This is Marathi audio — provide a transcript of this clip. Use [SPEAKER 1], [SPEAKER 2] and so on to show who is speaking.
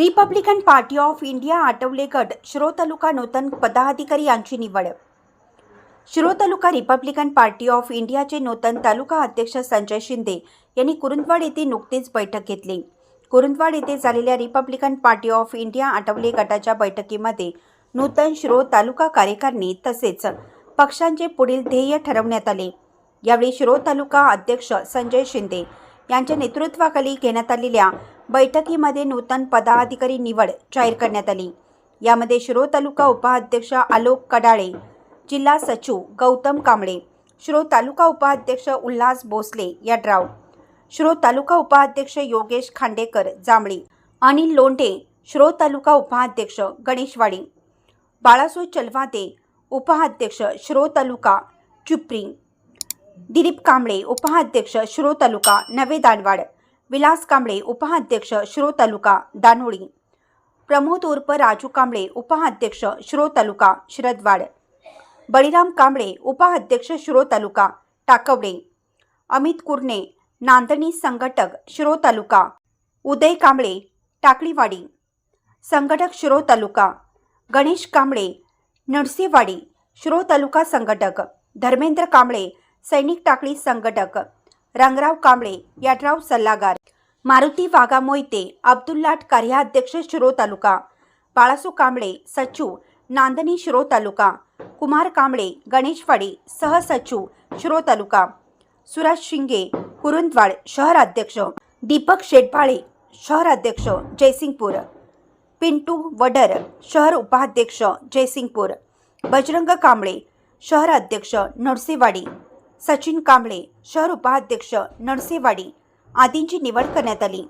[SPEAKER 1] Republican party of India Athawale गट शिरो तालुका नूतन पदाधिकारी यांची निवड. शिरो तालुका रिपब्लिकन पार्टी ऑफ इंडियाचे नूतन तालुका अध्यक्ष संजय शिंदे यांनी कुरुंदवाड येथे नुकतीच बैठक घेतली. कुरुंदवाड येथे झालेल्या Republican party of India Athawale गटाच्या बैठकीमध्ये नूतन शिरो तालुका कार्यकारिणी तसेच पक्षांचे पुढील ध्येय ठरवण्यात आले. यावेळी शिरो तालुका अध्यक्ष संजय शिंदे यांच्या नेतृत्वाखाली घेण्यात आलेल्या बैठकीमध्ये नूतन पदाधिकारी निवड जाहीर करण्यात आली. यामध्ये शिरो तालुका उपाध्यक्ष आलोक कडाळे जिल्हा सचिव गौतम कांबळे शिरो तालुका उपाध्यक्ष उल्हास भोसले यड्राव शिरो तालुका उपाध्यक्ष योगेश खांडेकर जांभळी अनिल लोंढे शिरो तालुका उपाध्यक्ष गणेशवाडी. बाळासो चलवादे उपाध्यक्ष शिरो तालुका चुप्री. दिलीप कांबळे उपाध्यक्ष शिरो तालुका नवे दानवाड. विलास कांबळे उपाध्यक्ष शिरो तालुका दानोळी. प्रमोद उर्फ राजू कांबळे उपाध्यक्ष शिरो तालुका शिरदवाड. बळीराम कांबळे उपाध्यक्ष शिरो तालुका टाकवडे. अमित कुर्णे नांदणी संघटक शिरो तालुका. उदय कांबळे टाकळीवाडी. संघटक शिरो तालुका. गणेश कांबळे नरसेवाडी शिरो तालुका संघटक. धर्मेंद्र कांबळे सैनिक टाकळी संघटक. रंगराव कांबळे याटराव सल्लागार. मारुती वाघा मोहिते अब्दुल्लाट कार्याध्यक्ष शिरो तालुका. बाळासू कांबळे सचिव नांदणी शिरो तालुका. कुमार कांबळे गणेशवाडे सहसचिव शिरो तालुका. सुराज शिंगे कुरुंदवाड शहराध्यक्ष दीपक शेटपाळे शहराध्यक्ष जयसिंगपूर. पिंटू वडर शहर उपाध्यक्ष जयसिंगपूर. बजरंग कांबळे शहराध्यक्ष नरसेवाडी. सचिन कांबळे शहर उपाध्यक्ष नरसेवाडी आदींची निवड करण्यात आली.